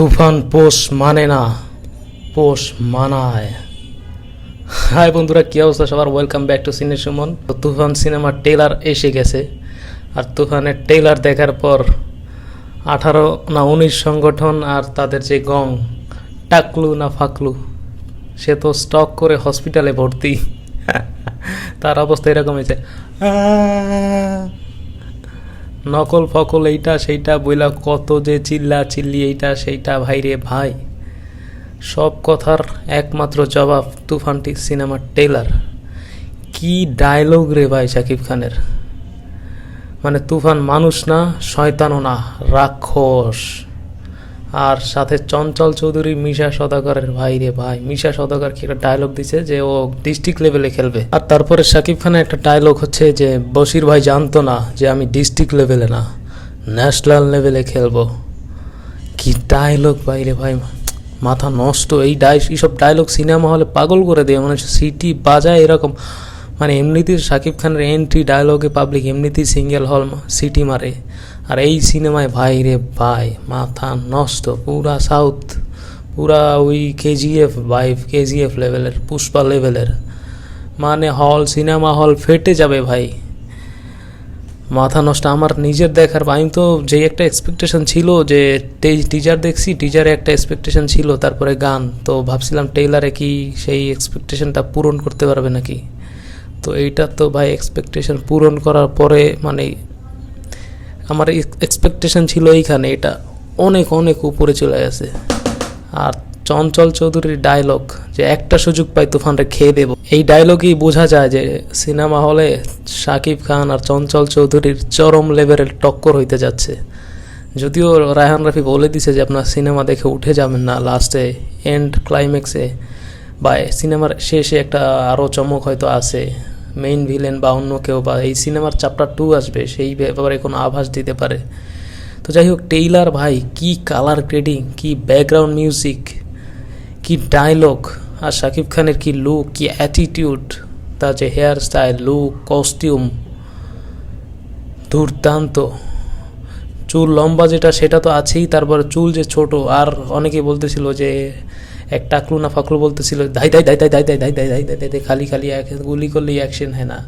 তুফান পোষ মানে না, পোষ মানায়। হাই বন্ধুরা, কী অবস্থা সবার? ওয়েলকাম ব্যাক টু সিনে সুমন তো তুফান সিনেমার টেলার এসে গেছে। আর তুফানের টেলার দেখার পর আঠারো না উনিশ সংগঠন আর তাদের যে গং, টাকলু না ফাকলু, সে তো স্টক করে হসপিটালে ভর্তি। তার অবস্থা এরকম হয়েছে নকল ফকল এইটা সেইটা বইলা কত যে চিল্লা চিল্লি এইটা সেইটা, ভাইরে ভাই। সব কথার একমাত্র জবাব তুফানটি সিনেমার টেলার কি ডায়লগ রে ভাই শাকিব খানের? মানে তুফান মানুষ না, শয়তানও না, রাক্ষস। আর সাথে চঞ্চল চৌধুরী মিশা সদাগরের ভাই রে ভাই। মিশা সদাগর কি একটা ডায়লগ দিছে যে ও ডিস্ট্রিক্ট লেভেলে খেলবে। আর তারপরে শাকিব খানের একটা ডায়লগ হচ্ছে যে, বশির ভাই জানতো না যে আমি ডিস্ট্রিক্ট লেভেলে না ন্যাশনাল লেভেলে খেলব। কি ডায়লগ ভাই রে ভাই, মাথা নষ্ট। এই ডাই এইসব ডায়লগ সিনেমা হলে পাগল করে দেয়। মানে সিটি বাজায় এরকম। মানে এমনিতেই শাকিব খানের এন্ট্রি ডায়লগে পাবলিক এমনিতেই সিঙ্গেল হল সিটি মারে। আর এই সিনেমায়, ভাই রে ভাই, মাথা নষ্ট, পুরা সাউথ, পুরা ওই কেজিএফ ভাই কেজিএফ লেভেলের, পুষ্পা লেভেলের। মানে হল, সিনেমা হল ফেটে যাবে ভাই। মাথা নষ্ট, আমার নিজের দেখার, আমি তো যে একটা এক্সপেকটেশন ছিল যে টিজার দেখছি টিজারে একটা এক্সপেকটেশন ছিল, তারপরে গান। তো ভাবছিলাম টেইলারে কি সেই এক্সপেকটেশনটা পূরণ করতে পারবে নাকি? তো এইটা তো ভাই এক্সপেকটেশন পূরণ করার পরে মানে আমার এক্সপেকটেশন ছিল এইখানে, এটা অনেক অনেক উপরে চলে গেছে। আর চঞ্চল চৌধুরীর ডায়লগ যে একটা সুযোগ পাই তুফানরে খেয়ে দেব। এই ডায়লগেই বোঝা যায় যে সিনেমা হলে শাকিব খান আর চঞ্চল চৌধুরীর চরম লেভেলের টক্কর হইতে যাচ্ছে। যদিও রায়হান রাফি বলে দিছে যে আপনার সিনেমা দেখে উঠে যাবেন না লাস্টে এন্ড ক্লাইম্যাক্সে বা সিনেমার শেষে একটা আরও চমক হয়তো আছে। মেইন ভিলেন বা অন্য কেউ বা এই সিনেমার চ্যাপ্টার টু আসবে, সেই ব্যাপারে কোনো আভাস দিতে পারে। তো যাই হোক টেইলার ভাই, কি কালার গ্রেডিং কি ব্যাকগ্রাউন্ড মিউজিক কি ডায়লগ আর শাকিব খানের কি লুক কি অ্যাটিটিউড তার যে হেয়ার স্টাইল লুক কস্টিউম দুর্দান্ত। চুল লম্বা যেটা, সেটা তো আছেই, তারপরে চুল যে ছোট, আর অনেকে বলতেছিল যে এক টাকলু না ফাকলু বলতেছিল ধাই ধাই ধাই ধাই ধাই ধাই ধাই ধাই ধাই ধাই ধাই খালি খালি গুলি করলেই অ্যাকশন হয় না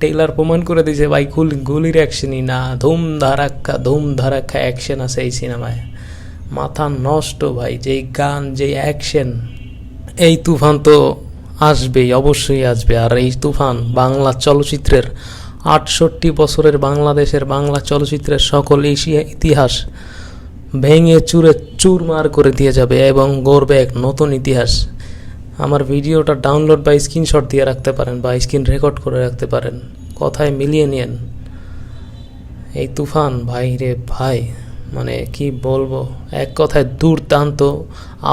টেইলার প্রমাণ করে দিয়েছে ভাই গুলি গুলির অ্যাকশনই না ধুম ধারাক্কা ধুম ধারাক্কা অ্যাকশন আছে এই সিনেমায় মাথা নষ্ট ভাই যেই গান যেই অ্যাকশন এই তুফান তো আসবেই অবশ্যই আসবে আর এই তুফান বাংলা চলচ্চিত্রের আটষট্টি বছরের বাংলাদেশের বাংলা চলচ্চিত্রের সকল এশিয়া ইতিহাস ভেঙে চুরে চুরমার করে দিয়ে যাবে এবং গড়বে এক নতুন ইতিহাস। আমার ভিডিওটা ডাউনলোড বা স্ক্রিনশট দিয়ে রাখতে পারেন বা স্ক্রিন রেকর্ড করে রাখতে পারেন। কথায় মিলিয়ে নিন এই তুফান, ভাই রে ভাই মানে কি বলব? এক কথায় দুর্দান্ত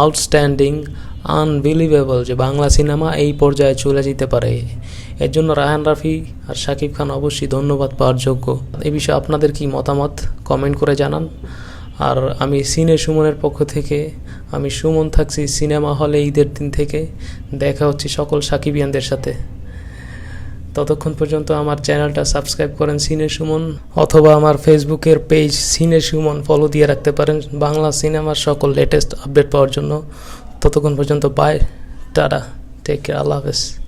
আউটস্ট্যান্ডিং আনবিলিভেবল যে বাংলা সিনেমা এই পর্যায়ে চলে যেতে পারে। এর জন্য রায়হান রাফি আর শাকিব খান অবশ্যই ধন্যবাদ পাওয়ার যোগ্য। এই বিষয়ে আপনাদের কি মতামত? কমেন্ট করে জানান। আর আমি সিনে সুমনের পক্ষ থেকে, আমি সুমন থাকছি সিনেমা হলে ঈদের দিন থেকে, দেখা হচ্ছে সকল সাকিবিয়ানদের সাথে। ততক্ষণ পর্যন্ত আমার চ্যানেলটা সাবস্ক্রাইব করেন সিনে সুমন, অথবা আমার ফেসবুকের পেজ সিনে সুমন ফলো দিয়ে রাখতে পারেন বাংলা সিনেমার সকল লেটেস্ট আপডেট পাওয়ার জন্য। ততক্ষণ পর্যন্ত বাই টাটা টেক কেয়ার আল্লাহ হাফেজ।